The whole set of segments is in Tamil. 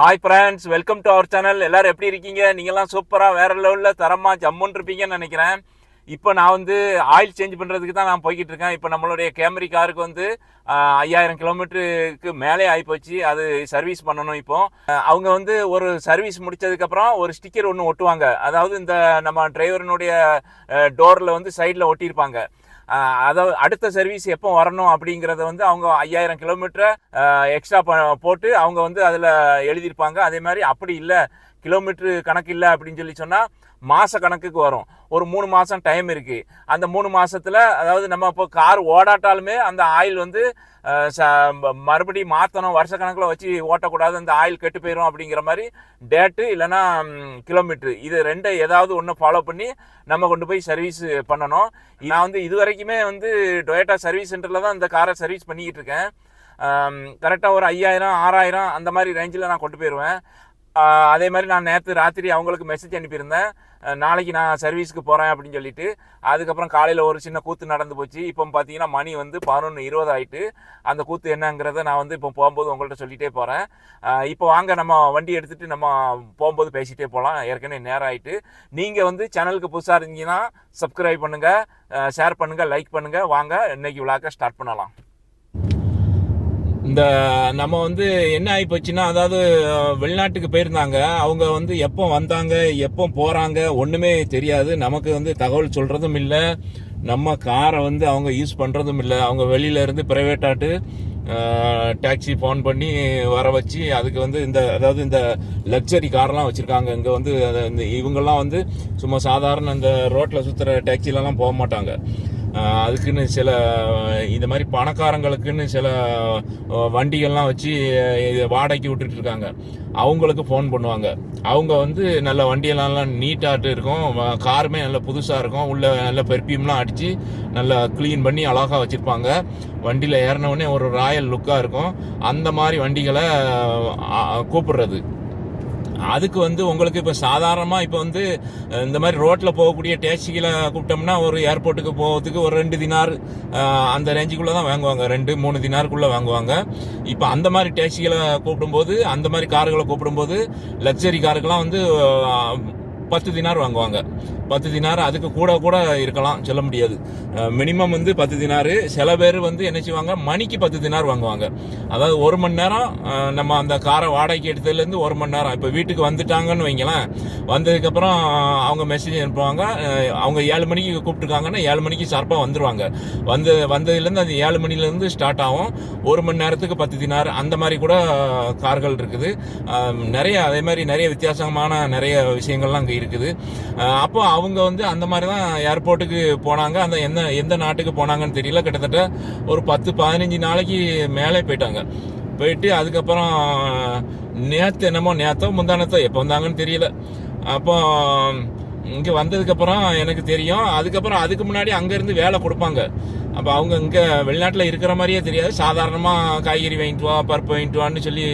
Hi friends welcome to our channel எல்லோரும் எப்படி இருக்கீங்க? நீங்கள்லாம் சூப்பராக வேறு லெவலில் தரமாக ஜம்முன்னு இருப்பீங்கன்னு நினைக்கிறேன். இப்போ நான் வந்து ஆயில் சேஞ்ச் பண்ணுறதுக்கு தான் நான் போய்கிட்டு இருக்கேன். இப்போ நம்மளுடைய கேமரி காருக்கு வந்து ஐயாயிரம் கிலோமீட்டருக்கு மேலே ஆகிப்போச்சு அது சர்வீஸ் பண்ணணும் இப்போ. அவங்க வந்து ஒரு சர்வீஸ் முடித்ததுக்கப்புறம் ஒரு ஸ்டிக்கர் ஒன்று ஒட்டுவாங்க. அதாவது இந்த நம்ம டிரைவரினுடைய டோரில் வந்து சைடில் ஒட்டியிருப்பாங்க. அதாவது அடுத்த சர்வீஸ் எப்போ வரணும் அப்படிங்கிறத வந்து அவங்க ஐயாயிரம் கிலோமீட்டரை எக்ஸ்ட்ரா போட்டு அவங்க வந்து அதில் எழுதியிருப்பாங்க. அதே மாதிரி அப்படி இல்லை. கிலோமீட்டரு கணக்கு இல்லை அப்படின்னு சொல்லி சொன்னால் மாத கணக்குக்கு வரும். ஒரு மூணு மாதம் டைம் இருக்குது அந்த மூணு மாதத்தில் அதாவது நம்ம இப்போ கார் ஓடாட்டாலுமே அந்த ஆயில் வந்து ச- மறுபடியும் மாற்றணும் வருஷ கணக்கில் வச்சு ஓட்டக்கூடாது. அந்த ஆயில் கெட்டு போயிடும் அப்படிங்கிற மாதிரி டேட்டு இல்லைன்னா கிலோமீட்ரு இது ரெண்டை ஏதாவது ஒன்று ஃபாலோ பண்ணி நம்ம கொண்டு போய் சர்வீஸ் பண்ணணும். நான் வந்து இது வரைக்குமே வந்து டொயேட்டா சர்வீஸ் சென்டரில் தான் இந்த காரை சர்வீஸ் பண்ணிக்கிட்டு இருக்கேன். கரெக்டாக ஒரு ஐயாயிரம் ஆறாயிரம் அந்த மாதிரி ரேஞ்சில் நான் கொண்டு போயிடுவேன் அதே மாதிரி நான் நேற்று ராத்திரி அவங்களுக்கு மெசேஜ் அனுப்பியிருந்தேன். நாளைக்கு நான் சர்வீஸ்க்கு போகிறேன் அப்படின்னு சொல்லிட்டு. அதுக்கப்புறம் காலையில் ஒரு சின்ன கூத்து நடந்து போச்சு. இப்போ பார்த்தீங்கன்னா மணி வந்து பதினொன்று இருபது ஆயிட்டு. அந்த கூத்து என்னங்கிறத நான் வந்து இப்போ போகும்போது உங்கள்கிட்ட சொல்லிட்டே போகிறேன் இப்போ வாங்க நம்ம வண்டி எடுத்துகிட்டு நம்ம போகும்போது பேசிகிட்டே போகலாம் ஏற்கனவே நேரம் ஆகிட்டு நீங்கள் வந்து சேனலுக்கு புதுசாக இருந்தீங்கன்னா சப்ஸ்கிரைப் பண்ணுங்கள் ஷேர் பண்ணுங்கள் லைக் பண்ணுங்கள் வாங்க இன்றைக்கி விழாக்க ஸ்டார்ட் பண்ணலாம். இந்த நம்ம வந்து என்ன ஆகி போச்சுன்னா அதாவது வெளிநாட்டுக்கு போயிருந்தாங்க. அவங்க வந்து எப்போ வந்தாங்க எப்போ போகிறாங்க ஒன்றுமே தெரியாது. நமக்கு வந்து தகவல் சொல்கிறதும் இல்லை. நம்ம காரை வந்து அவங்க யூஸ் பண்ணுறதும் இல்லை. அவங்க வெளியில இருந்து டாக்ஸி ஃபோன் பண்ணி வர வச்சு அதுக்கு வந்து இந்த அதாவது இந்த லக்ஸரி கார்லாம் வச்சுருக்காங்க. இங்கே வந்து இந்த இவங்கெல்லாம் வந்து சும்மா சாதாரண இந்த ரோட்டில் சுற்றுற டாக்ஸிலலாம் போக மாட்டாங்க. அதுக்குன்னு சில இந்த மாதிரி பணக்காரங்களுக்குன்னு சில வண்டிகள்லாம் வச்சு வாடகைக்கு விட்டுட்டு இருக்காங்க. அவங்களுக்கு ஃபோன் பண்ணுவாங்க. அவங்க வந்து நல்ல வண்டியெல்லாம் நீட்டாட்டு இருக்கும். காருமே நல்ல புதுசாக இருக்கும். உள்ள நல்ல பெர்ஃப்யூம்லாம் அடித்து நல்லா க்ளீன் பண்ணி அழகாக வச்சுருப்பாங்க. வண்டியில் ஏறினவுடனே ஒரு ராயல் லுக்காக இருக்கும். அந்த மாதிரி வண்டிகளை கூப்பிடுறது. அதுக்கு வந்து உங்களுக்கு இப்போ சாதாரணமாக இப்போ வந்து இந்த மாதிரி ரோட்டில் போகக்கூடிய டேக்ஸிகளை கூப்பிட்டோம்னா ஒரு ஏர்போர்ட்டுக்கு போகிறதுக்கு ஒரு ரெண்டு தினார் அந்த ரேஞ்சுக்குள்ளே தான் வாங்குவாங்க. ரெண்டு மூணு தினாருக்குள்ளே வாங்குவாங்க. இப்போ அந்த மாதிரி டேக்ஸிகளை கூப்பிடும்போது அந்த மாதிரி கார்களை கூப்பிடும்போது லக்ஸரி காருக்கெல்லாம் வந்து பத்து தினார் வாங்குவாங்க. பத்து தினார் அதுக்கு கூட கூட இருக்கலாம் சொல்ல முடியாது. மினிமம் வந்து பத்து தினாறு. சில பேர் வந்து என்ன செய்வாங்க? மணிக்கு பத்து தினார் வாங்குவாங்க. அதாவது ஒரு மணி நேரம் நம்ம அந்த காரை வாடகைக்கு எடுத்ததுலேருந்து ஒரு மணி நேரம். இப்போ வீட்டுக்கு வந்துட்டாங்கன்னு வைங்களேன் வந்ததுக்கப்புறம் அவங்க மெசேஜ் அனுப்புவாங்க. அவங்க ஏழு மணிக்கு கூப்பிட்டுருக்காங்கன்னா ஏழு மணிக்கு ஷார்ப்பாக வந்துடுவாங்க வந்து வந்ததுலேருந்து அது ஏழு மணிலேருந்து ஸ்டார்ட் ஆகும். ஒரு மணி நேரத்துக்கு பத்து தினார் அந்த மாதிரி கூட கார்கள் இருக்குது. நிறைய அதே மாதிரி நிறைய வித்தியாசமான நிறைய விஷயங்கள்லாம் அங்கே இருக்குது. அப்போ அவங்க வந்து அந்த மாதிரி தான் ஏர்போர்ட்டுக்கு போனாங்க. அந்த எந்த எந்த நாட்டுக்கு போனாங்கன்னு தெரியல. கிட்டத்தட்ட ஒரு பத்து பதினஞ்சு நாளைக்கு மேலே போயிட்டாங்க. போயிட்டு அதுக்கப்புறம் நேற்று என்னமோ நேற்றோ முந்தானத்தோ எப்போ வந்தாங்கன்னு தெரியல. அப்போ இங்கே வந்ததுக்கப்புறம் எனக்கு தெரியும். அதுக்கப்புறம் அதுக்கு முன்னாடி அங்கேருந்து வேலை கொடுப்பாங்க. அப்போ அவங்க இங்கே வெளிநாட்டில் இருக்கிற மாதிரியே தெரியாது. சாதாரணமாக காய்கறி வாங்கிட்டு வா பருப்பு வாங்கிட்டு வான்னு சொல்லி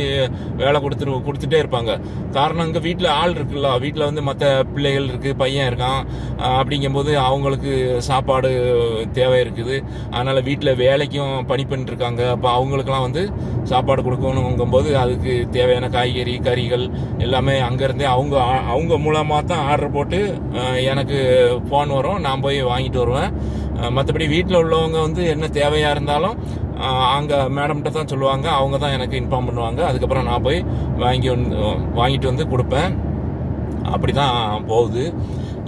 வேலை கொடுத்துரு கொடுத்துட்டே இருப்பாங்க. காரணம் இங்கே வீட்டில் ஆள் இருக்குல்ல. வீட்டில் வந்து மற்ற பிள்ளைகள் இருக்குது பையன் இருக்கான். அப்படிங்கும்போது அவங்களுக்கு சாப்பாடு தேவை இருக்குது. அதனால் வீட்டில் வேலைக்கும் பணி பண்ணிட்டுருக்காங்க. அப்போ அவங்களுக்கெல்லாம் வந்து சாப்பாடு கொடுக்கணுங்கும்போது அதுக்கு தேவையான காய்கறி கறிகள் எல்லாமே அங்கேருந்தே அவங்க அவங்க மூலமாக தான் ஆர்டர் போட்டு எனக்கு ஃபோன் வரும். நான் போய் வாங்கிட்டு வருவேன். மற்றபடி வீட்டில் உள்ளவங்க வந்து என்ன தேவையாக இருந்தாலும் அங்கே மேடம்கிட்ட தான் சொல்லுவாங்க. அவங்க தான் எனக்கு இன்ஃபார்ம் பண்ணுவாங்க. அதுக்கப்புறம் நான் போய் வாங்கி வந்து வாங்கிட்டு வந்து கொடுப்பேன். அப்படி தான் போகுது.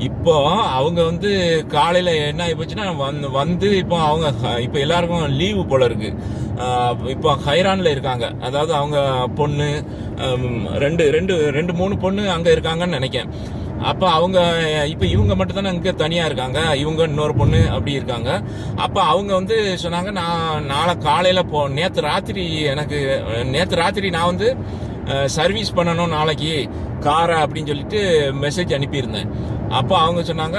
இப்போ அவங்க வந்து காலையில் என்ன ஆகி போச்சுன்னா வந்து வந்து இப்போ அவங்க ஹ- இப்போ எல்லாருக்கும் லீவு போல இருக்கு. இப்போ ஹைரானில் இருக்காங்க. அதாவது அவங்க பொண்ணு ரெண்டு ரெண்டு ரெண்டு மூணு பொண்ணு அங்கே இருக்காங்கன்னு நினைக்கேன் அப்போ அவங்க இப்போ இவங்க மட்டும் தானே இங்கே தனியாக இருக்காங்க. இவங்க இன்னொரு பொண்ணு அப்படி இருக்காங்க. அப்போ அவங்க வந்து சொன்னாங்க நான் நாளை காலையில் போ நேற்று ராத்திரி எனக்கு நேற்று ராத்திரி நான் வந்து சர்வீஸ் பண்ணணும் நாளைக்கு காரை அப்படின்னு சொல்லிட்டு மெசேஜ் அனுப்பியிருந்தேன். அப்போ அவங்க சொன்னாங்க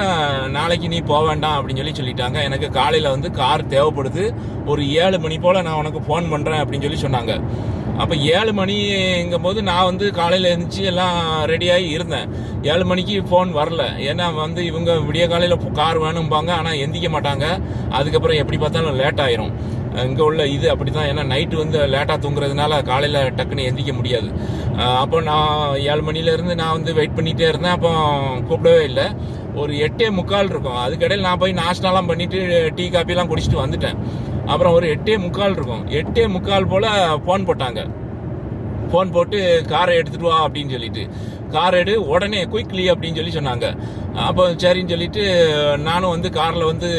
நாளைக்கு நீ போக வேண்டாம் அப்படின்னு சொல்லி சொல்லிட்டாங்க. எனக்கு காலையில் வந்து கார் தேவைப்படுது. ஒரு ஏழு மணி போல் நான் உனக்கு ஃபோன் பண்ணுறேன் அப்படின்னு சொல்லி சொன்னாங்க. அப்போ ஏழு மணிங்கும் போது நான் வந்து காலையில் எழுந்துச்சு எல்லாம் ரெடியாகி இருந்தேன். ஏழு மணிக்கு ஃபோன் வரல. ஏன்னா வந்து இவங்க விடிய காலையில் கார் வேணும்பாங்க. ஆனால் எந்திக்க மாட்டாங்க. அதுக்கப்புறம் எப்படி பார்த்தாலும் லேட் ஆயிரும். இங்கே உள்ள இது அப்படி தான் ஏன்னா நைட்டு வந்து லேட்டாக தூங்குறதுனால காலையில் டக்குன்னு எந்திக்க முடியாது. அப்போ நான் ஏழு மணிலேருந்து நான் வந்து வெயிட் பண்ணிகிட்டே இருந்தேன். அப்போ கூப்பிடவே இல்லை. ஒரு எட்டே முக்கால் இருக்கும். அதுக்கடையில் நான் போய் நாஷ்டாலாம் பண்ணிவிட்டு டீ காப்பிலாம் குடிச்சிட்டு வந்துட்டேன். அப்புறம் ஒரு எட்டே முக்கால் இருக்கும். எட்டே முக்கால் போல் ஃபோன் போட்டாங்க. ஃபோன் போட்டு காரை எடுத்துகிட்டு வா அப்படின்னு சொல்லிட்டு. கார் எடு உடனே குயிக்லி அப்படின்னு சொல்லி சொன்னாங்க. அப்போ சரின்னு சொல்லிட்டு நானும் வந்து காரில் வந்து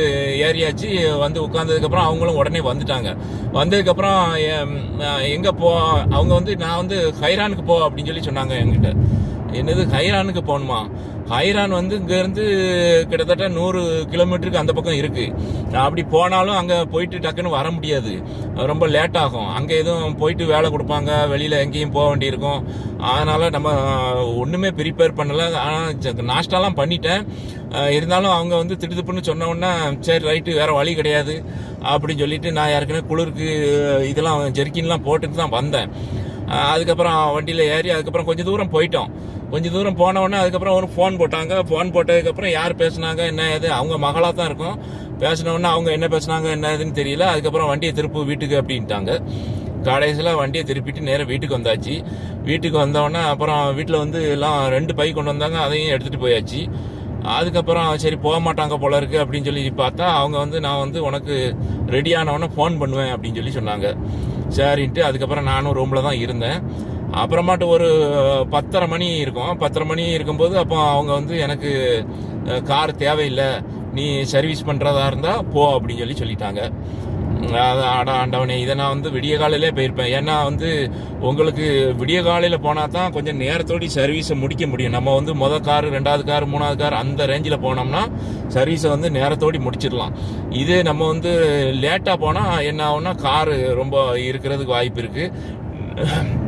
ஏறியாச்சு. வந்து உட்காந்ததுக்கப்புறம் அவங்களும் உடனே வந்துட்டாங்க. வந்ததுக்கப்புறம் எங்கே போ? அவங்க வந்து நான் வந்து ஹைரானுக்கு போ அப்படின்னு சொல்லி சொன்னாங்க என்கிட்ட. என்னது ஹைரானுக்கு போகணுமா? ஹைரான் வந்து இங்கேருந்து கிட்டத்தட்ட நூறு கிலோமீட்டருக்கு அந்த பக்கம் இருக்குது அப்படி போனாலும் அங்கே போயிட்டு டக்குன்னு வர முடியாது. ரொம்ப லேட் ஆகும். அங்கே எதுவும் போயிட்டு வேலை கொடுப்பாங்க வெளியில் எங்கேயும் போக வேண்டியிருக்கும். அதனால் நம்ம ஒன்றுமே ப்ரிப்பேர் பண்ணலை. ஆனால் நாஷ்டாலாம் பண்ணிட்டேன். இருந்தாலும் அவங்க வந்து திடுதுப்புன்னு சொன்னோன்னா சரி ரைட்டு வேறு வழி கிடையாது. அப்படின்னு சொல்லிட்டு நான் ஏற்கனவே குளிருக்கு இதெல்லாம் ஜெர்கின்லாம் போட்டுட்டு தான் வந்தேன். அதுக்கப்புறம் வண்டியில் ஏறி அதுக்கப்புறம் கொஞ்சம் தூரம் போயிட்டோம். கொஞ்சம் தூரம் போனவொடனே அதுக்கப்புறம் ஒரு ஃபோன் போட்டாங்க. ஃபோன் போட்டதுக்கப்புறம் யார் பேசுனாங்க என்ன ஏது? அவங்க மகளாக தான் இருக்கும். பேசின அவங்க என்ன பேசுனாங்க என்ன ஏதுன்னு தெரியல. அதுக்கப்புறம் வண்டியை திருப்பு வீட்டுக்கு அப்படின்ட்டாங்க. கடைசியில் வண்டியை திருப்பிட்டு நேராக வீட்டுக்கு வந்தாச்சு. வீட்டுக்கு வந்தோடனே அப்புறம் வீட்டில் வந்து எல்லாம் ரெண்டு பை கொண்டு வந்தாங்க. அதையும் எடுத்துகிட்டு போயாச்சு. அதுக்கப்புறம் சரி போக மாட்டாங்க போல இருக்கு அப்படின்னு சொல்லி பார்த்தா அவங்க வந்து நான் வந்து உனக்கு ரெடி ஆனவொடனே ஃபோன் பண்ணுவேன் அப்படின்னு சொல்லி சொன்னாங்க. சரின்ட்டு அதுக்கப்புறம் நானும் ரூமில் தான் இருந்தேன். அப்புறமாட்டு ஒரு பத்தரை மணி இருக்கும். பத்தரை மணி இருக்கும்போது அப்போ அவங்க வந்து எனக்கு கார் தேவையில்லை. நீ சர்வீஸ் பண்ணுறதா இருந்தால் போ அப்படின்னு சொல்லி சொல்லிட்டாங்க. அது அட ஆண்டவனே இதை நான் வந்து விடிய காலையிலே போயிருப்பேன். ஏன்னா வந்து உங்களுக்கு விடிய காலையில் போனால் தான் கொஞ்சம் நேரத்தோடி சர்வீஸை முடிக்க முடியும். நம்ம வந்து மொதல் கார் ரெண்டாவது கார் மூணாவது கார் அந்த ரேஞ்சில் போனோம்னா சர்வீஸை வந்து நேரத்தோடி முடிச்சிடலாம். இதே நம்ம வந்து லேட்டாக போனால் என்ன ஆகும்னா காரு ரொம்ப இருக்கிறதுக்கு வாய்ப்பு இருக்குது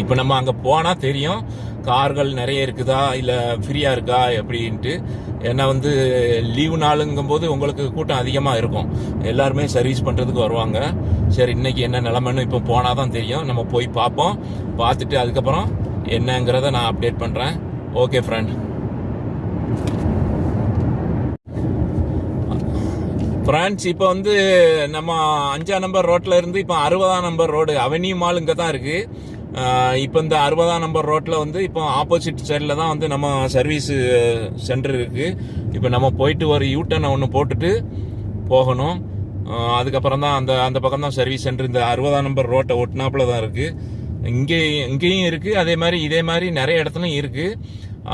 இப்போ நம்ம அங்கே போனால் தெரியும். கார்கள் நிறைய இருக்குதா? இல்லை ஃப்ரீயாக இருக்கா? அப்படின்ட்டு. ஏன்னா வந்து லீவு நாளுங்கும்போது உங்களுக்கு கூட்டம் அதிகமாக இருக்கும். எல்லாருமே சர்வீஸ் பண்ணுறதுக்கு வருவாங்க. சரி இன்றைக்கி என்ன நிலமைன்னு இப்போ போனால் தான் தெரியும். நம்ம போய் பார்ப்போம். பார்த்துட்டு அதுக்கப்புறம் என்னங்கிறத நான் அப்டேட் பண்ணுறேன் ஓகே ஃப்ரெண்ட் பிரான்ச் இப்போ வந்து நம்ம அஞ்சாம் நம்பர் ரோட்டில் இருந்து இப்போ அறுபதாம் நம்பர் ரோடு அவென்யூ மால் இங்கே தான் இருக்குது இப்போ இந்த அறுபதாம் நம்பர் ரோட்டில் வந்து இப்போ ஆப்போசிட் சைடில் தான் வந்து நம்ம சர்வீஸ் சென்டர் இருக்குது இப்போ நம்ம போயிட்டு ஒரு யூட்டனை ஒன்று போட்டுட்டு போகணும். அதுக்கப்புறம் தான் அந்த அந்த பக்கம் தான் சர்வீஸ் சென்டர் இந்த அறுபதாம் நம்பர் ரோட்டை ஒட்டினாப்புல தான் இருக்குது இங்கே இங்கேயும் இருக்குது அதே மாதிரி இதே மாதிரி நிறைய இடத்துலையும் இருக்குது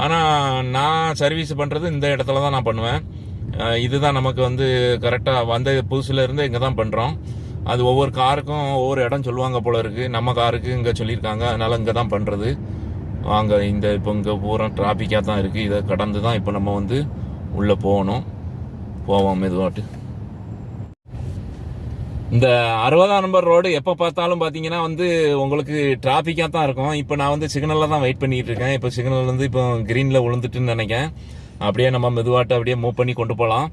ஆனால் நான் சர்வீஸ் பண்ணுறது இந்த இடத்துல தான் நான் பண்ணுவேன். இதுதான் நமக்கு வந்து கரெக்டாக வந்த புதுசுலேருந்து இங்கே தான் பண்ணுறோம் அது ஒவ்வொரு காருக்கும் ஒவ்வொரு இடம் சொல்லுவாங்க போல இருக்கு. நம்ம காருக்கு இங்கே சொல்லியிருக்காங்க. அதனால இங்கே தான் பண்ணுறது வாங்க இந்த இப்போ இங்கே பூரா டிராஃபிக்காக தான் இருக்குது இதை கடந்து தான் இப்போ நம்ம வந்து உள்ளே போகணும். போவோம் மெதுவாட்டு. இந்த அறுபதாம் நம்பர் ரோடு எப்போ பார்த்தாலும் பார்த்தீங்கன்னா வந்து உங்களுக்கு டிராஃபிக்காக தான் இருக்கும். இப்போ நான் வந்து சிக்னலில் தான் வெயிட் பண்ணிட்டு இருக்கேன். இப்போ சிக்னல் வந்து இப்போ க்ரீனில் விழுந்துட்டுன்னு நினைக்கிறேன். அப்படியே நம்ம மெதுவாட்டு அப்படியே மூவ் பண்ணி கொண்டு போகலாம்.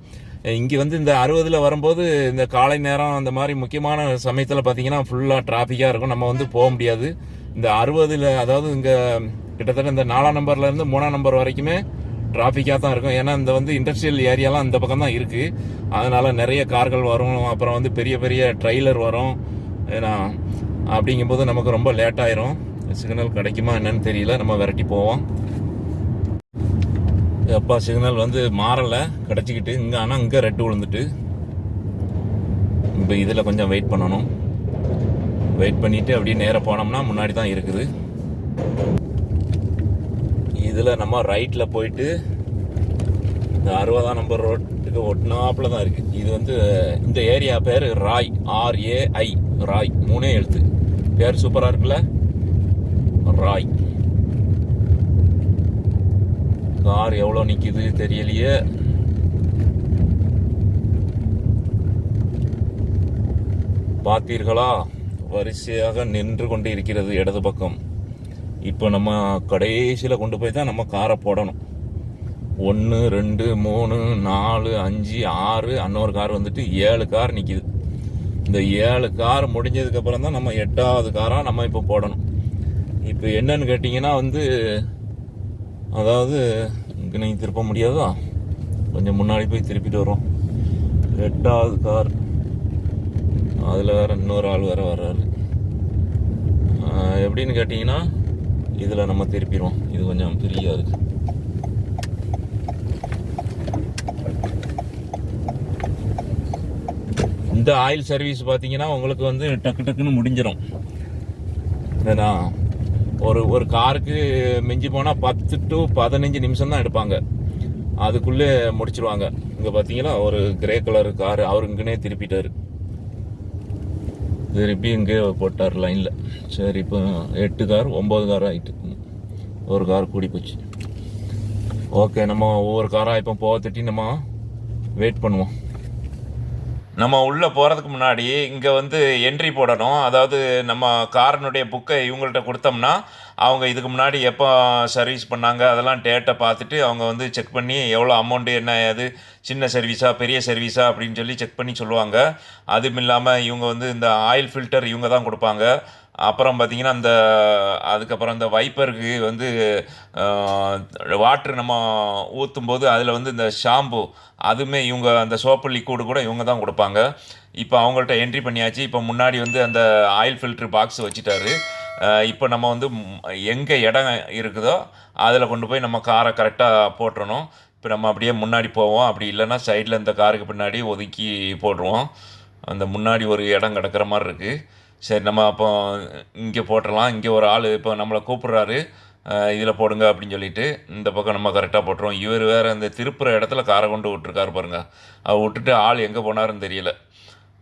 இங்கே வந்து இந்த அறுபதில் வரும்போது இந்த காலை நேரம் அந்த மாதிரி முக்கியமான சமயத்தில் பார்த்தீங்கன்னா ஃபுல்லாக டிராஃபிக்காக இருக்கும். நம்ம வந்து போக முடியாது. இந்த அறுபதில் அதாவது இங்கே கிட்டத்தட்ட இந்த நாலாம் நம்பர்லேருந்து மூணாம் நம்பர் வரைக்குமே டிராஃபிக்காக தான் இருக்கும். ஏன்னா இந்த வந்து இண்டஸ்ட்ரியல் ஏரியாலாம் இந்த பக்கம் தான் இருக்குது அதனால் நிறைய கார்கள் வரும். அப்புறம் வந்து பெரிய பெரிய ட்ரெய்லர் வரும். ஏன்னா அப்படிங்கும்போது நமக்கு ரொம்ப லேட் ஆயிரும். சிக்னல் கிடைக்குமா என்னன்னு தெரியல. நம்ம விரட்டி போவோம். எப்பா சிக்னல் வந்து மாறலை கிடச்சிக்கிட்டு. இங்கே ஆனால் இங்கே ரெட்டு விழுந்துட்டு. இப்போ இதில் கொஞ்சம் வெயிட் பண்ணணும். வெயிட் பண்ணிவிட்டு அப்படியே நேராக போனோம்னா முன்னாடி தான் இருக்குது. இதில் நம்ம ரைட்டில் போயிட்டு இந்த அறுபதாம் நம்பர் ரோட்டுக்கு ஒட்டினாப்பில் தான் இருக்குது இது வந்து இந்த ஏரியா பேர் ராய் ஆர்ஏஐ ராய். மூணே எழுத்து. பேர் சூப்பராக இருக்குல்ல? ராய். கார் எவ்வளோ நிற்கிது தெரியலையே. பார்த்தீர்களா? வரிசையாக நின்று கொண்டு இருக்கிறது இடது பக்கம். இப்போ நம்ம கடைசியில் கொண்டு போய் தான் நம்ம காரை போடணும். ஒன்று ரெண்டு மூணு நாலு அஞ்சு ஆறு அன்னொரு கார் வந்துட்டு ஏழு கார் நிற்கிது இந்த ஏழு கார் முடிஞ்சதுக்கப்புறம் தான் நம்ம எட்டாவது காராக நம்ம இப்போ போடணும். இப்போ என்னன்னு கேட்டிங்கன்னா வந்து அதாவது இங்கே நீங்கள் திருப்ப முடியாதா? கொஞ்சம் முன்னாடி போய் திருப்பிட்டு வரோம் ரெட்டாவது கார். அதில் வேற இன்னொரு ஆள் வேற வர்றாரு. எப்படின்னு கேட்டிங்கன்னா இதில் நம்ம திருப்பிடுவோம். இது கொஞ்சம் ஃப்ரீயாக இந்த ஆயில் சர்வீஸ் பார்த்தீங்கன்னா உங்களுக்கு வந்து டக்கு டக்குன்னு முடிஞ்சிடும் ஏன்னா ஒரு ஒரு காருக்கு மிஞ்சி போனால் பத்து டு பதினஞ்சு நிமிஷம் தான் எடுப்பாங்க. அதுக்குள்ளே முடிச்சிருவாங்க. இங்கே பார்த்தீங்கன்னா ஒரு கிரே கலர் கார் அவர் இங்கனே திருப்பிட்டார். திருப்பி இங்கே போட்டார் லைனில் சரி இப்போ எட்டு கார் ஒம்பது கார் ஆகிட்டு ஒரு கார் கூடி போச்சு. ஓகே நம்ம ஒவ்வொரு காராக இப்போ போக திட்டி நம்ம வெயிட் பண்ணுவோம். நம்ம உள்ளே போகிறதுக்கு முன்னாடி இங்கே வந்து என்ட்ரி போடணும். அதாவது நம்ம காரனுடைய புக்கை இவங்கள்ட்ட கொடுத்தோம்னா அவங்க இதுக்கு முன்னாடி எப்போ சர்வீஸ் பண்ணாங்க அதெல்லாம் டேட்டை பார்த்துட்டு அவங்க வந்து செக் பண்ணி எவ்வளோ அமௌண்ட்டு என்ன அது சின்ன சர்வீஸா பெரிய சர்வீஸா அப்படின்னு சொல்லி செக் பண்ணி சொல்லுவாங்க. அதுவும் இல்லாமல் இவங்க வந்து இந்த ஆயில் ஃபில்டர் இவங்க தான் கொடுப்பாங்க. அப்புறம் பார்த்தீங்கன்னா அந்த அதுக்கப்புறம் இந்த வைப்பருக்கு வந்து வாட்ரு நம்ம ஊற்றும் போது அதில் வந்து இந்த ஷாம்பு அதுவுமே இவங்க அந்த சோப்பு லிக்விடு கூட இவங்க தான் கொடுப்பாங்க. இப்போ அவங்கள்ட்ட என்ட்ரி பண்ணியாச்சு. இப்போ முன்னாடி வந்து அந்த ஆயில் ஃபில்ட்ரு பாக்ஸ் வச்சுட்டாரு. இப்போ நம்ம வந்து எங்கே இடம் இருக்குதோ அதில் கொண்டு போய் நம்ம காரை கரெக்டாக போட்டுறணும். இப்போ நம்ம அப்படியே முன்னாடி போவோம். அப்படி இல்லைன்னா சைடில் இந்த காருக்கு பின்னாடி ஒதுக்கி போட்டுருவோம். அந்த முன்னாடி ஒரு இடம் கிடக்கிற மாதிரி இருக்குது சரி நம்ம அப்போ இங்கே போட்டுடலாம் இங்கே ஒரு ஆள் இப்போ நம்மளை கூப்பிட்றாரு. இதில் போடுங்க அப்படின்னு சொல்லிட்டு இந்த பக்கம் நம்ம கரெக்டாக போட்டுருவோம். இவர் வேறு அந்த திருப்புற இடத்துல காரை கொண்டு விட்டுருக்காரு பாருங்கள் அவர் விட்டுட்டு ஆள் எங்கே போனாருன்னு தெரியல.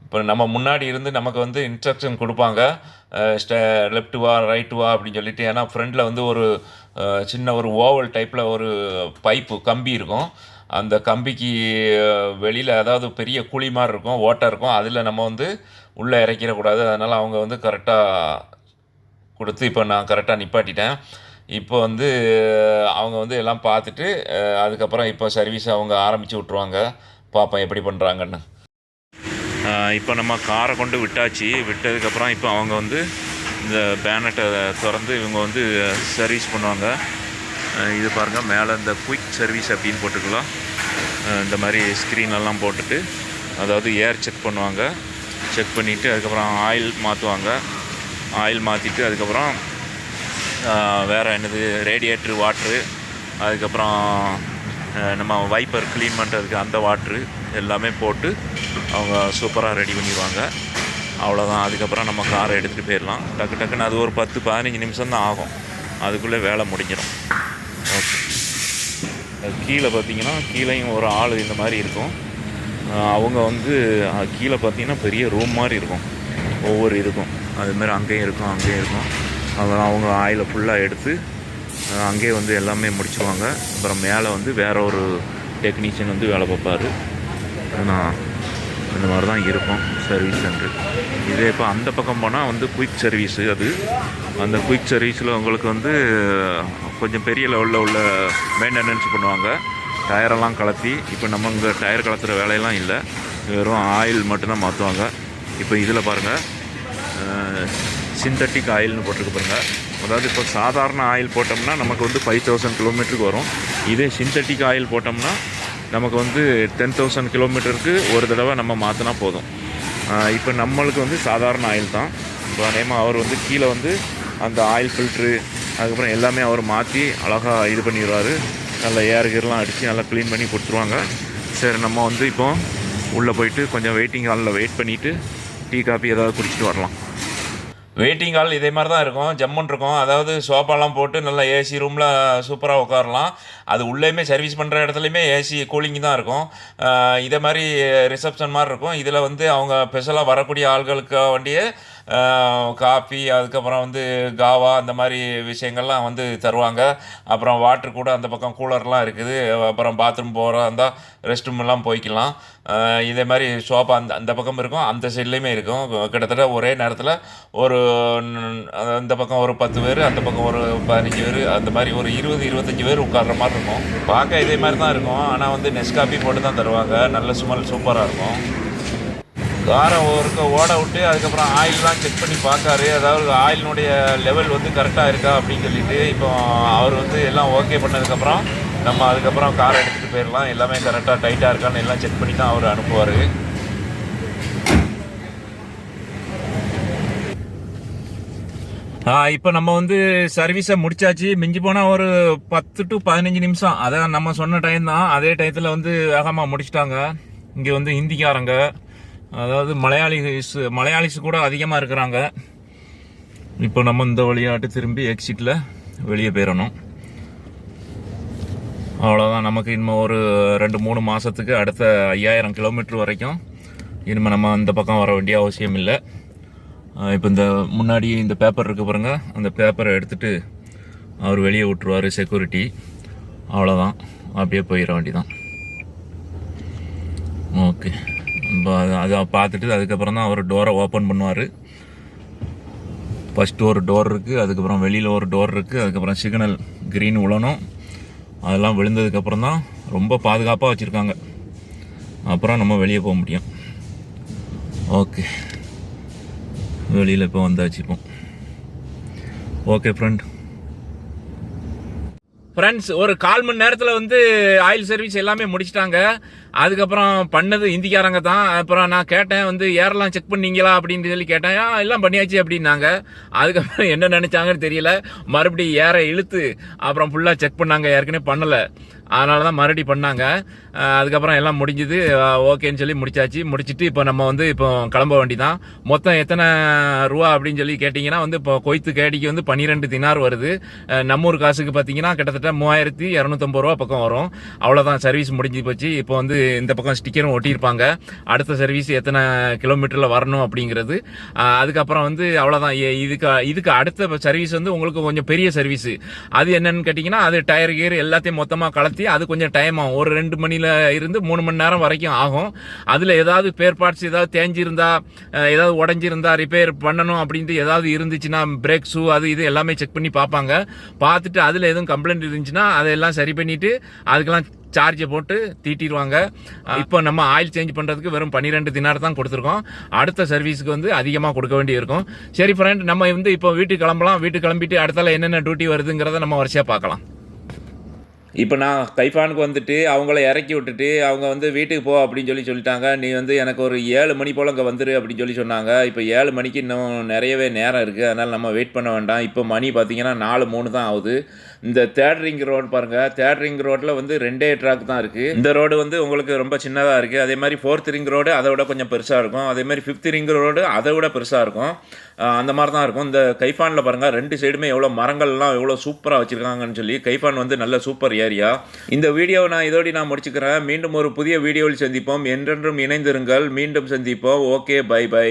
இப்போ நம்ம முன்னாடி இருந்து நமக்கு வந்து இன்ஸ்ட்ரக்ஷன் கொடுப்பாங்க. ஸ்டே லெஃப்ட் வா ரைட்டு வா அப்படின்னு சொல்லிட்டு. ஏன்னா ஃப்ரண்டில் வந்து ஒரு சின்ன ஒரு ஓவல் டைப்பில் ஒரு பைப்பு கம்பி இருக்கும். அந்த கம்பிக்கு வெளியில் அதாவது பெரிய குழி மாதிரி இருக்கும் ஓட்டை இருக்கும். அதில் நம்ம வந்து உள்ளே இறக்கிடக்கூடாது. அதனால் அவங்க வந்து கரெக்டாக கொடுத்து இப்போ நான் கரெக்டாக நிப்பாட்டிட்டேன். இப்போ வந்து அவங்க வந்து எல்லாம் பார்த்துட்டு அதுக்கப்புறம் இப்போ சர்வீஸ் அவங்க ஆரம்பித்து விட்ருவாங்க பார்ப்போம் எப்படி பண்ணுறாங்கன்னு இப்போ நம்ம காரை கொண்டு விட்டாச்சு. விட்டதுக்கப்புறம் இப்போ அவங்க வந்து இந்த பேனட்டை திறந்து இவங்க வந்து சர்வீஸ் பண்ணுவாங்க. இது பாருங்கள் மேலே இந்த குயிக் சர்வீஸ் அப்படின்னு போட்டுக்கலாம். இந்த மாதிரி screen எல்லாம் போட்டுட்டு அதாவது ஏர் செக் பண்ணுவாங்க. செக் பண்ணிவிட்டு அதுக்கப்புறம் ஆயில் மாற்றுவாங்க ஆயில் மாற்றிட்டு அதுக்கப்புறம் வேறு என்னது ரேடியேட்ரு வாட்ரு அதுக்கப்புறம் நம்ம வைப்பர் க்ளீன் பண்ணுறதுக்கு அந்த வாட்ரு எல்லாமே போட்டு அவங்க சூப்பராக ரெடி பண்ணிடுவாங்க. அவ்வளோதான் அதுக்கப்புறம் நம்ம காரை எடுத்துகிட்டு போயிடலாம். டக்கு டக்குன்னு அது ஒரு பத்து பதினஞ்சு நிமிஷம் தான் ஆகும். அதுக்குள்ளே வேலை முடிஞ்சிடும். கீழே பார்த்தீங்கன்னா கீழேயும் ஒரு ஆள் இந்த மாதிரி இருக்கும். அவங்க வந்து கீழே பார்த்தீங்கன்னா பெரிய ரூம் மாதிரி இருக்கும். ஒவ்வொரு இதுக்கும். அதுமாரி அங்கேயும் இருக்கும் அங்கேயும் இருக்கும். அதெல்லாம் அவங்க ஆயிலை ஃபுல்லாக எடுத்து அங்கேயே வந்து எல்லாமே முடிச்சுவாங்க அப்புறம் மேலே வந்து வேற ஒரு டெக்னீஷியன் வந்து வேலை பார்ப்பாரு. ஆனால் இந்த மாதிரி தான் இருக்கும் சர்வீஸ் சென்ட்ரு இதே இப்போ அந்த பக்கம் போனால் வந்து குயிக் சர்வீஸு அது. அந்த குயிக் சர்வீஸில் உங்களுக்கு வந்து கொஞ்சம் பெரிய லெவலில் உள்ள மெயின்டெனன்ஸ் பண்ணுவாங்க. டயரெல்லாம் கலத்தி இப்போ நம்ம இங்கே டயர் கலத்துகிற வேலையெல்லாம் இல்லை. வெறும் ஆயில் மட்டும்தான் மாற்றுவாங்க இப்போ இதில் பாருங்கள் சிந்தட்டிக் ஆயில்னு போட்டிருக்கு பாருங்கள் அதாவது இப்போ சாதாரண ஆயில் போட்டோம்னா நமக்கு வந்து ஃபைவ் தௌசண்ட் கிலோமீட்டருக்கு வரும். இதே சிந்தட்டிக் ஆயில் போட்டோம்னா நமக்கு வந்து டென் தௌசண்ட் கிலோமீட்டருக்கு ஒரு தடவை நம்ம மாற்றினா போதும். இப்போ நம்மளுக்கு வந்து சாதாரண ஆயில் தான். இப்போ நேமாக அவர் வந்து கீழே வந்து அந்த ஆயில் ஃபில்ட்ரு அதுக்கப்புறம் எல்லாமே அவர் மாற்றி அழகாக இது பண்ணிடுவார். நல்லா ஏர் கீர்லாம் அடித்து நல்லா க்ளீன் பண்ணி கொடுத்துருவாங்க. சரி நம்ம வந்து இப்போ உள்ளே போயிட்டு கொஞ்சம் வெயிட்டிங் ஹாலில் வெயிட் பண்ணிவிட்டு டீ காபி ஏதாவது குடிச்சிட்டு வரலாம். வெயிட்டிங் ஹால் இதே மாதிரி தான் இருக்கும். ஜம்முன் இருக்கும். அதாவது சோஃபாலாம் போட்டு நல்லா ஏசி ரூமில் சூப்பராக உட்காரலாம். அது உள்ளேயுமே சர்வீஸ் பண்ணுற இடத்துலையுமே ஏசி கூலிங் தான் இருக்கும். இதே மாதிரி ரிசப்ஷன் மாதிரி இருக்கும். இதில் வந்து அவங்க ஸ்பெஷலாக வரக்கூடிய ஆள்களுக்கு வண்டியே காஃபி அதுக்கப்புறம் வந்து காவா அந்த மாதிரி விஷயங்கள்லாம் வந்து தருவாங்க. அப்புறம் வாட்ரு கூட அந்த பக்கம் கூலர்லாம் இருக்குது. அப்புறம் பாத்ரூம் போகிறதா இருந்தால் ரெஸ்ட் ரூம்லாம் போய்க்கலாம். இதே மாதிரி சோஃபா அந்த அந்த பக்கம் இருக்கும் அந்த சைட்லேயுமே இருக்கும். கிட்டத்தட்ட ஒரே நேரத்தில் ஒரு அந்த பக்கம் ஒரு பத்து பேர் அந்த பக்கம் ஒரு பதினஞ்சு பேர் அந்த மாதிரி ஒரு இருபது இருபத்தஞ்சி பேர் உட்கார்ற மாதிரி இருக்கும். பார்க்க இதே மாதிரி தான் இருக்கும். ஆனால் வந்து நெஸ்காபி போட்டு தான் தருவாங்க. நல்ல சுமல் சூப்பராக இருக்கும். காரை ஒருக்க ஓட விட்டு அதுக்கப்புறம் ஆயிலெலாம் செக் பண்ணி பார்க்காரு. அதாவது ஆயிலினுடைய லெவல் வந்து கரெக்டாக இருக்கா அப்படின்னு சொல்லிட்டு இப்போ அவர் வந்து எல்லாம் ஓகே பண்ணதுக்கப்புறம் நம்ம அதுக்கப்புறம் காரை எடுத்துகிட்டு போயிடலாம். எல்லாமே கரெக்டாக டைட்டாக இருக்கான்னு எல்லாம் செக் பண்ணி தான் அவர் அனுப்புவார். இப்போ நம்ம வந்து சர்வீஸை முடிச்சாச்சு. மிஞ்சி போனால் ஒரு பத்து டு பதினஞ்சு நிமிஷம். அதான் நம்ம சொன்ன டைம் தான். அதே டயத்தில் வந்து வேகமாக முடிச்சிட்டாங்க. இங்கே வந்து ஹிந்திக்காரங்க. அதாவது மலையாளிஸ் மலையாளிஸ் கூட அதிகமாக இருக்கிறாங்க. இப்போ நம்ம இந்த வழியாட்டு திரும்பி எக்ஸிட்டில் வெளியே போயிடணும் அவ்வளோதான் நமக்கு இன்னும் ஒரு ரெண்டு மூணு மாதத்துக்கு அடுத்த ஐயாயிரம் கிலோமீட்டர் வரைக்கும் இனிமேல் நம்ம அந்த பக்கம் வர வேண்டிய அவசியம் இல்லை. இப்போ இந்த முன்னாடி இந்த பேப்பர் இருக்குது பாருங்க. அந்த பேப்பரை எடுத்துட்டு அவர் வெளியே விட்டுருவார் செக்யூரிட்டி அவ்வளோதான் அப்படியே போயிட வேண்டிதான் ஓகே அதை பார்த்துட்டு அதுக்கப்புறம் தான் அவர் டோரை ஓப்பன் பண்ணுவார். ஃபஸ்ட்டு ஒரு டோர் இருக்குது அதுக்கப்புறம் வெளியில் ஒரு டோர் இருக்குது அதுக்கப்புறம் சிக்னல் க்ரீன் உழணும் அதெல்லாம் விழுந்ததுக்கப்புறம் தான் ரொம்ப பாதுகாப்பாக வச்சுருக்காங்க. அப்புறம் நம்ம வெளியே போக முடியும். ஓகே வெளியில் இப்போ வந்தாச்சு இப்போ. ஓகே ஃப்ரெண்ட் ஃப்ரெண்ட்ஸ் ஒரு கால் மணி நேரத்தில் வந்து ஆயில் சர்வீஸ் எல்லாமே முடிச்சிட்டாங்க. அதுக்கப்புறம் பண்ணது இந்திக்காரங்க தான். அப்புறம் நான் கேட்டேன் வந்து ஏரெல்லாம் செக் பண்ணீங்களா அப்படின்னு சொல்லி கேட்டேன். எல்லாம் பண்ணியாச்சு அப்படின்னாங்க. அதுக்கப்புறம் என்ன நினைச்சாங்கன்னு தெரியல. மறுபடியும் ஏற இழுத்து அப்புறம் ஃபுல்லாக செக் பண்ணாங்க. ஏற்கனவே பண்ணலை. அதனால தான் மறுபடி பண்ணாங்க. அதுக்கப்புறம் எல்லாம் முடிஞ்சுது. ஓகேன்னு சொல்லி முடிச்சாச்சு. முடிச்சிட்டு இப்போ நம்ம வந்து இப்போ கிளம்ப வேண்டிதான். மொத்தம் எத்தனை ரூபா அப்படின்னு சொல்லி கேட்டிங்கன்னா வந்து இப்போ கொய்த்து கேடிக்கு வந்து பன்னிரெண்டு தினார் வருது. நம்மூர் காசுக்கு பார்த்தீங்கன்னா கிட்டத்தட்ட மூவாயிரத்தி இரநூத்தம்பது ரூபா பக்கம் வரும். அவ்வளோதான் சர்வீஸ் முடிஞ்சு போச்சு. இப்போ வந்து இந்த பக்கம் ஸ்டிக்கரும் ஒட்டியிருப்பாங்க. அடுத்த சர்வீஸ் எத்தனை கிலோமீட்டரில் வரணும் அப்படிங்கிறது. அதுக்கப்புறம் வந்து அவ்வளோதான் இதுக்கு இதுக்கு அடுத்த சர்வீஸ் வந்து உங்களுக்கு கொஞ்சம் பெரிய சர்வீஸ். அது என்னன்னு கேட்டிங்கன்னா அது டயர் கியர் எல்லாத்தையும் மொத்தமாக கலத்தி அது கொஞ்சம் டைம் ஆகும். ஒரு ரெண்டு மணியில் இருந்து மூணு மணி நேரம் வரைக்கும் ஆகும். அதில் ஏதாவது பேர் பார்ட்ஸ் ஏதாவது தேஞ்சிருந்தா ஏதாவது உடஞ்சிருந்தா ரிப்பேர் பண்ணணும் அப்படின்ட்டு ஏதாவது இருந்துச்சுன்னா பிரேக் ஷூ அது இது எல்லாமே செக் பண்ணி பார்ப்பாங்க. பார்த்துட்டு அதில் எதுவும் கம்ப்ளைண்ட் இருந்துச்சுன்னா அதெல்லாம் சரி பண்ணிவிட்டு அதுக்கெல்லாம் சார்ஜை போட்டு தீட்டிடுவாங்க இப்போ நம்ம ஆயில் சேஞ்ச் பண்ணுறதுக்கு வெறும் பன்னிரெண்டு தினார் தான் கொடுத்துருக்கோம். அடுத்த சர்வீஸுக்கு வந்து அதிகமாக கொடுக்க வேண்டியிருக்கும். சரி ஃப்ரெண்ட் நம்ம வந்து இப்போ வீட்டுக்கு கிளம்பலாம். வீட்டுக்கு கிளம்பிட்டு அடுத்தால என்னென்ன டியூட்டி வருதுங்கிறத நம்ம வரிசையாக பார்க்கலாம். இப்போ நான் தைஃபானுக்கு வந்துட்டு அவங்கள இறக்கி விட்டுட்டு அவங்க வந்து வீட்டுக்கு போ அப்படின்னு சொல்லி சொல்லிட்டாங்க. நீ வந்து எனக்கு ஒரு ஏழு மணி போல் அங்கே வந்துரு அப்படின்னு சொல்லி சொன்னாங்க. இப்போ ஏழு மணிக்கு இன்னும் நிறையவே நேரம் இருக்குது அதனால் நம்ம வெயிட் பண்ண வேண்டாம். இப்போ மணி பார்த்தீங்கன்னா நாலு மூணு தான் ஆகுது. இந்த தேர்ட் ரிங் ரோடு பாருங்கள் தேர்ட் ரிங் ரோட்டில் வந்து ரெண்டே ட்ராக் தான் இருக்குது இந்த ரோடு வந்து உங்களுக்கு ரொம்ப சின்னதாக இருக்குது அதே மாதிரி ஃபோர்த் ரிங் ரோடு அதை விட கொஞ்சம் பெருசாக இருக்கும். அதே மாதிரி ஃபிஃப்த் ரிங் ரோடு அதை விட பெருசாக இருக்கும். அந்த மாதிரி தான் இருக்கும். இந்த கைஃபானில் பாருங்கள் ரெண்டு சைடுமே எவ்வளோ மரங்கள்லாம் எவ்வளோ சூப்பராக வச்சுருக்காங்கன்னு சொல்லி கைஃபான் வந்து நல்ல சூப்பர் ஏரியா. இந்த வீடியோவை நான் இதோடு நான் முடிச்சுக்கிறேன். மீண்டும் ஒரு புதிய வீடியோவில் சந்திப்போம். என்றென்றும் இணைந்திருங்கள். மீண்டும் சந்திப்போம். Okay bye by